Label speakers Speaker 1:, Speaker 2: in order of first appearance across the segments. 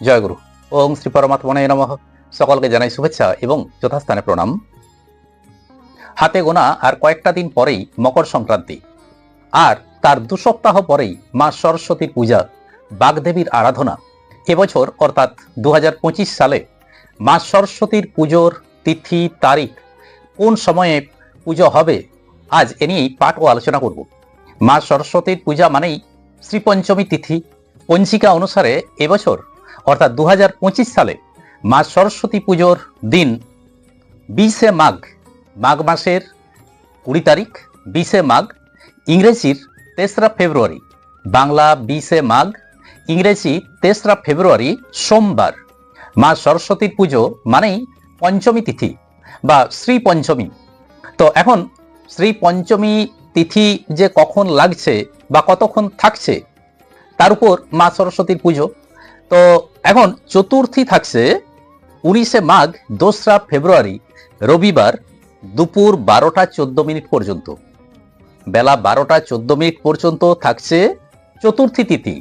Speaker 1: জয়গুরু ওং শ্রী পরমাত্মনে নমঃ। সকলকে জানাই শুভেচ্ছা এবং যথাস্থানে প্রণাম। হাতে গোনা আর কয়েকটা দিন পরেই মকর সংক্রান্তি। আর তার দু সপ্তাহ পরেই মা সরস্বতীর পূজা, বাগদেবীর আরাধনা। এবছর অর্থাৎ দু হাজার পঁচিশ সালে মা সরস্বতীর পুজোর তিথি, তারিখ, কোন সময়ে পুজো হবে, আজ এ নিয়েই পাঠ ও আলোচনা করব। মা সরস্বতীর পূজা মানেই শ্রীপঞ্চমী তিথি। পঞ্জিকা অনুসারে এবছর অর্থাৎ দু হাজার পঁচিশ সালে মা সরস্বতী পুজোর দিন বিশে মাঘ মাঘ মাসের কুড়ি তারিখ, বিশে মাঘ, ইংরেজির তেসরা ফেব্রুয়ারি। বাংলা বিশে মাঘ, ইংরেজি তেসরা ফেব্রুয়ারি, সোমবার। মা সরস্বতীর পুজো মানেই পঞ্চমী তিথি বা শ্রী পঞ্চমী। তো এখন শ্রী পঞ্চমী তিথি যে কখন লাগছে বা কতক্ষণ থাকছে, তার উপর মা সরস্বতীর পুজো। তো এখন চতুর্থী থাকছে উনিশে মাঘ, দোসরা ফেব্রুয়ারি, রবিবার দুপুর বারোটা চোদ্দ মিনিট পর্যন্ত। বেলা বারোটা চোদ্দ মিনিট পর্যন্ত থাকছে চতুর্থী তিথি।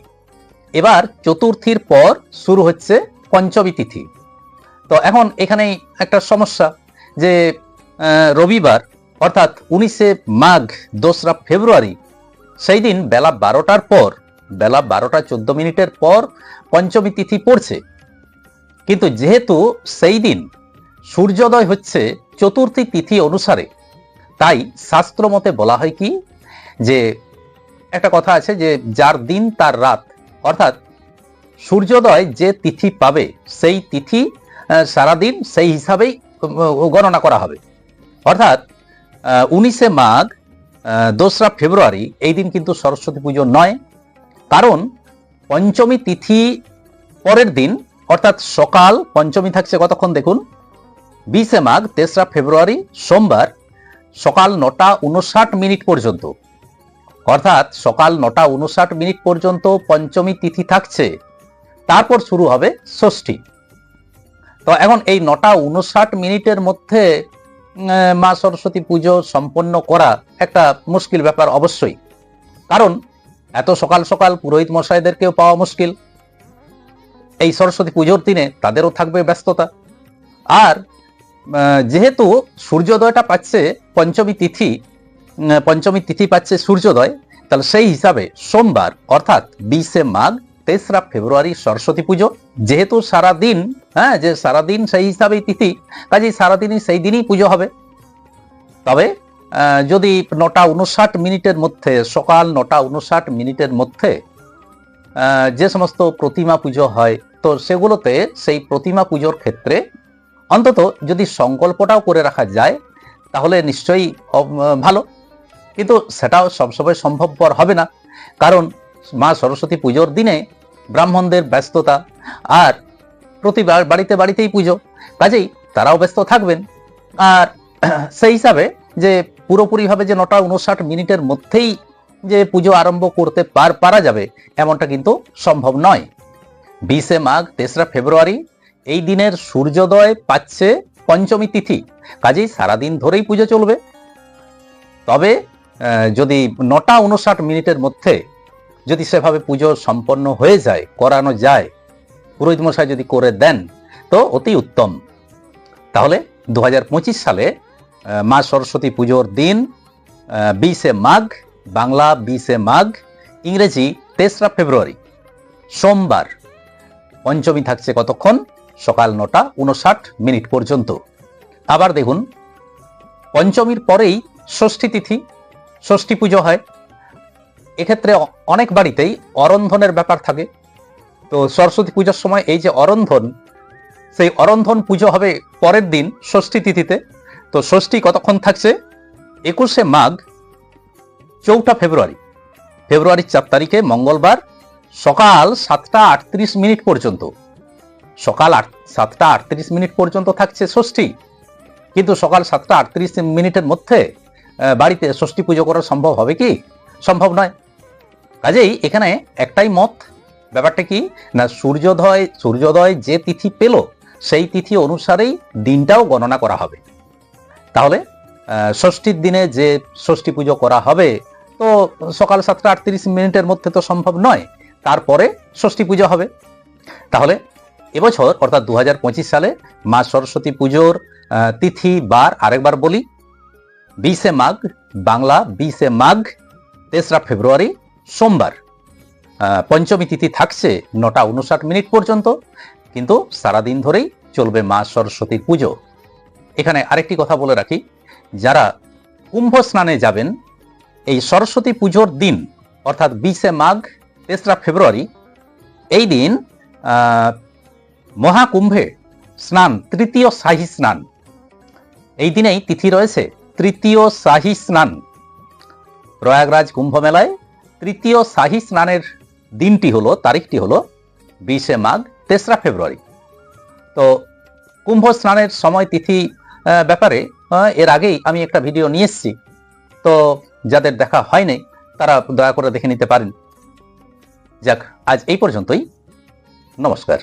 Speaker 1: এবার চতুর্থীর পর শুরু হচ্ছে পঞ্চমী তিথি। তো এখন এখানেই একটা সমস্যা যে রবিবার অর্থাৎ উনিশে মাঘ, দোসরা ফেব্রুয়ারি, সেই দিন বেলা বারোটার পর বেলা বারোটা চোদ্দ মিনিটের পর পঞ্চমী তিথি পড়ছে। কিন্তু যেহেতু সেই দিন সূর্যোদয় হচ্ছে চতুর্থী তিথি অনুসারে, তাই শাস্ত্র মতে বলা হয় কি যে, একটা কথা আছে যে যার দিন তার রাত, অর্থাৎ সূর্যোদয় যে তিথি পাবে, সেই তিথি সারাদিন সেই হিসাবেই গণনা করা হবে। অর্থাৎ উনিশে মাঘ দোসরা ফেব্রুয়ারি, এই দিন কিন্তু সরস্বতী পুজো নয় কারণ পঞ্চমী তিথি পরের দিন, অর্থাৎ সকাল, পঞ্চমী থাকছে কতক্ষণ দেখুন? বিশে মাঘ, তেসরা ফেব্রুয়ারি, সোমবার, সকাল নটা উনষাট মিনিট পর্যন্ত। অর্থাৎ সকাল নটা উনষাট মিনিট পর্যন্ত পঞ্চমী তিথি থাকছে। তারপর শুরু হবে ষষ্ঠী। তো এখন এই নটা উনষাট মিনিটের মধ্যে মা সরস্বতী পুজো সম্পন্ন করা একটা মুশকিল ব্যাপার অবশ্যই। কারণ এত সকাল সকাল পুরোহিত মশাইদেরকেও পাওয়া মুশকিল। এই সরস্বতী পুজোর দিনে তাদেরও থাকবে ব্যস্ততা। আর যেহেতু সূর্যোদয়টা পাচ্ছে পঞ্চমী তিথি পঞ্চমী তিথি পাচ্ছে সূর্যোদয়, তাহলে সেই হিসাবে সোমবার, অর্থাৎ বিশে মাঘ, তেসরা ফেব্রুয়ারি সরস্বতী পুজো। যেহেতু সারাদিন হ্যাঁ যে সারাদিন সেই হিসাবেই তিথি, কাজেই সারাদিনই সেই দিনই পুজো হবে। তবে যদি নটা উনষাট মিনিটের মধ্যে, সকাল নটা উনষাট মিনিটের মধ্যে যে সমস্ত প্রতিমা পুজো হয়, তো সেগুলোতে সেই প্রতিমা পুজোর ক্ষেত্রে অন্তত যদি সংকল্পটাও করে রাখা যায়, তাহলে নিশ্চয়ই ভালো। কিন্তু সেটাও সবসময় সম্ভবপর হবে না। কারণ মা সরস্বতী পুজোর দিনে ব্রাহ্মণদের ব্যস্ততা আর প্রতিবার বাড়িতে বাড়িতেই পুজো, কাজেই তারাও ব্যস্ত থাকবেন। আর সেই হিসাবে যে পুরোপুরিভাবে যে নটা উনষাট মিনিটের মধ্যেই যে পুজো আরম্ভ করতে পার, পারা যাবে, এমনটা কিন্তু সম্ভব নয়। বিশে মাঘ, তেসরা ফেব্রুয়ারি, এই দিনের সূর্যোদয় পাচ্ছে পঞ্চমী তিথি। কাজেই সারাদিন ধরেই পুজো চলবে। তবে যদি নটা উনষাট মিনিটের মধ্যে যদি সেভাবে পুজো সম্পন্ন হয়ে যায়, করানো যায় পুরোহিত মশাই যদি করে দেন, তো অতি উত্তম। তাহলে দু হাজার পঁচিশ সালে মা সরস্বতী পুজোর দিন বিশে মাঘ, বাংলা বিশে মাঘ, ইংরেজি তেসরা ফেব্রুয়ারি, সোমবার। পঞ্চমী থাকছে কতক্ষণ? সকাল নটা উনষাট মিনিট পর্যন্ত। আবার দেখুন, পঞ্চমীর পরেই ষষ্ঠী তিথি, ষষ্ঠী পুজো হয়। এক্ষেত্রে অনেক বাড়িতেই অরন্ধনের ব্যাপার থাকে। তো সরস্বতী পুজোর সময় এই যে অরন্ধন, সেই অরন্ধন পুজো হবে পরের দিন ষষ্ঠী তিথিতে। তো ষষ্ঠী কতক্ষণ থাকছে? একুশে মাঘ, চৌঠা ফেব্রুয়ারি। ফেব্রুয়ারির চার তারিখে মঙ্গলবার সকাল সাতটা আটত্রিশ মিনিট পর্যন্ত। সকাল আট, সাতটা আটত্রিশ মিনিট পর্যন্ত থাকছে ষষ্ঠী। কিন্তু সকাল সাতটা আটত্রিশ মিনিটের মধ্যে বাড়িতে ষষ্ঠী পুজো করা সম্ভব হবে কি? সম্ভব নয়। কাজেই এখানে একটাই মত। ব্যাপারটা কি? না, সূর্যোদয় সূর্যোদয় যে তিথি পেল, সেই তিথি অনুসারেই দিনটাও গণনা করা হবে। তাহলে ষষ্ঠীর দিনে যে ষষ্ঠী পুজো করা হবে, তো সকাল সাতটা আটত্রিশ মিনিটের মধ্যে তো সম্ভব নয়, তারপরে ষষ্ঠী পুজো হবে। তাহলে, এবছর, অর্থাৎ দু হাজার পঁচিশ সালে, মা সরস্বতী পুজোর তিথি বার আরেকবার বলি। বিশে মাঘ, বাংলা বিশে মাঘ, তেসরা ফেব্রুয়ারি, সোমবার। পঞ্চমী তিথি থাকছে নটা উনষাট মিনিট পর্যন্ত, কিন্তু সারাদিন ধরেই চলবে মা সরস্বতী পুজো। এখানে আরেকটি কথা বলে রাখি। যারা কুম্ভ স্নানে যাবেন, এই সরস্বতী পুজোর দিন, অর্থাৎ বিশে মাঘ, তেসরা ফেব্রুয়ারি, এই দিন মহাকুম্ভে স্নান, তৃতীয় শাহী স্নান। এই দিনেই তিথি রয়েছে, তৃতীয় শাহী স্নান। প্রয়াগরাজ কুম্ভ মেলায় তৃতীয় শাহী স্নানের দিনটি হলো, তারিখটি হলো বিশে মাঘ, তেসরা ফেব্রুয়ারি। তো কুম্ভ স্নানের সময় তিথি ব্যাপারে এর আগেই আমি একটা ভিডিও নিয়ে এসেছি। তো যাদের দেখা হয়নি তারা দয়া করে দেখে নিতে পারেন। যাক, আজ এই পর্যন্তই। নমস্কার।